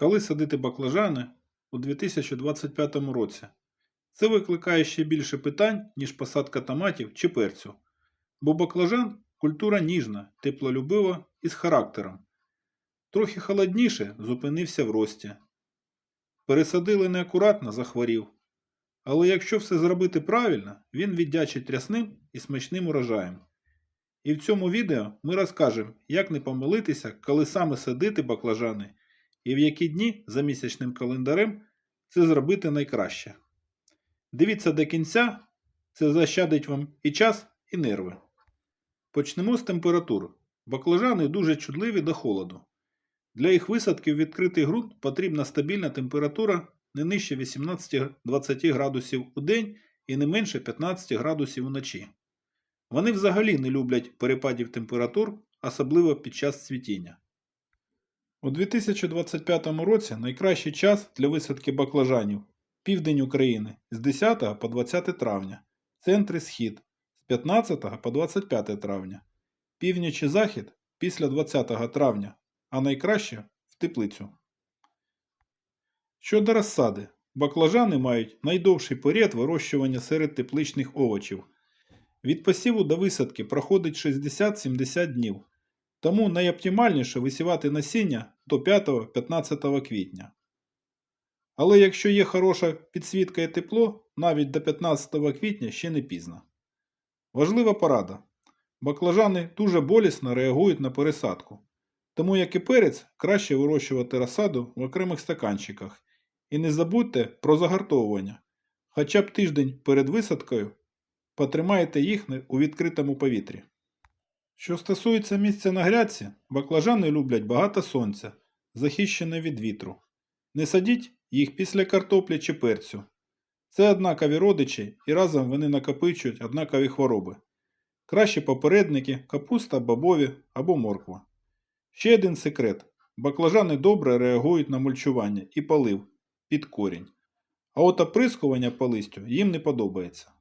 Коли садити баклажани у 2025 році? Це викликає ще більше питань, ніж посадка томатів чи перцю. Бо баклажан культура ніжна, теплолюбива і з характером. Трохи холодніше зупинився в рості. Пересадили неакуратно, захворів. Але якщо все зробити правильно, він віддячить рясним і смачним урожаєм. І в цьому відео ми розкажемо, як не помилитися, коли саме садити баклажани і в які дні за місячним календарем це зробити найкраще. Дивіться до кінця, це защадить вам і час, і нерви. Почнемо з температур. Баклажани дуже чутливі до холоду. Для їх висадки в відкритий ґрунт потрібна стабільна температура не нижче 18-20 градусів у день і не менше 15 градусів уночі. Вони взагалі не люблять перепадів температур, особливо під час цвітіння. У 2025 році найкращий час для висадки баклажанів південь України з 10 по 20 травня, центр і схід з 15 по 25 травня, північ і захід після 20 травня, а найкраще в теплицю. Щодо розсади, баклажани мають найдовший період вирощування серед тепличних овочів. Від посіву до висадки проходить 60-70 днів, тому найоптимальніше висівати насіння до 5-15 квітня. Але якщо є хороша підсвітка і тепло, навіть до 15 квітня ще не пізно. Важлива порада. Баклажани дуже болісно реагують на пересадку, тому як і перець, краще вирощувати розсаду в окремих стаканчиках. І не забудьте про загартовування. Хоча б тиждень перед висадкою потримайте їх у відкритому повітрі. Що стосується місця на грядці, баклажани люблять багато сонця, захищене від вітру. Не садіть їх після картоплі чи перцю. Це однакові родичі і разом вони накопичують однакові хвороби. Кращі попередники капуста, бобові або морква. Ще один секрет. Баклажани добре реагують на мульчування і полив під корінь. А от оприскування по листю їм не подобається.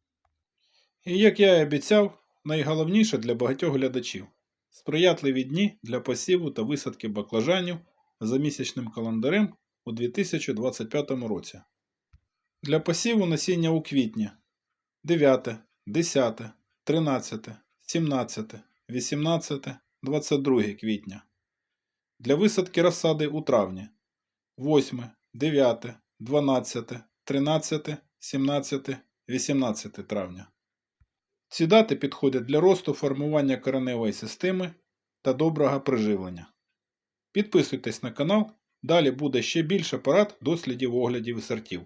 І як я і обіцяв, найголовніше для багатьох глядачів сприятливі дні для посіву та висадки баклажанів за місячним календарем у 2025 році. Для посіву насіння у квітні 9, 10, 13, 17, 18, 22 квітня. Для висадки розсади у травні 8, 9, 12, 13, 17, 18 травня. Ці дати підходять для росту формування кореневої системи та доброго приживлення. Підписуйтесь на канал, далі буде ще більше порад, дослідів, оглядів і сортів.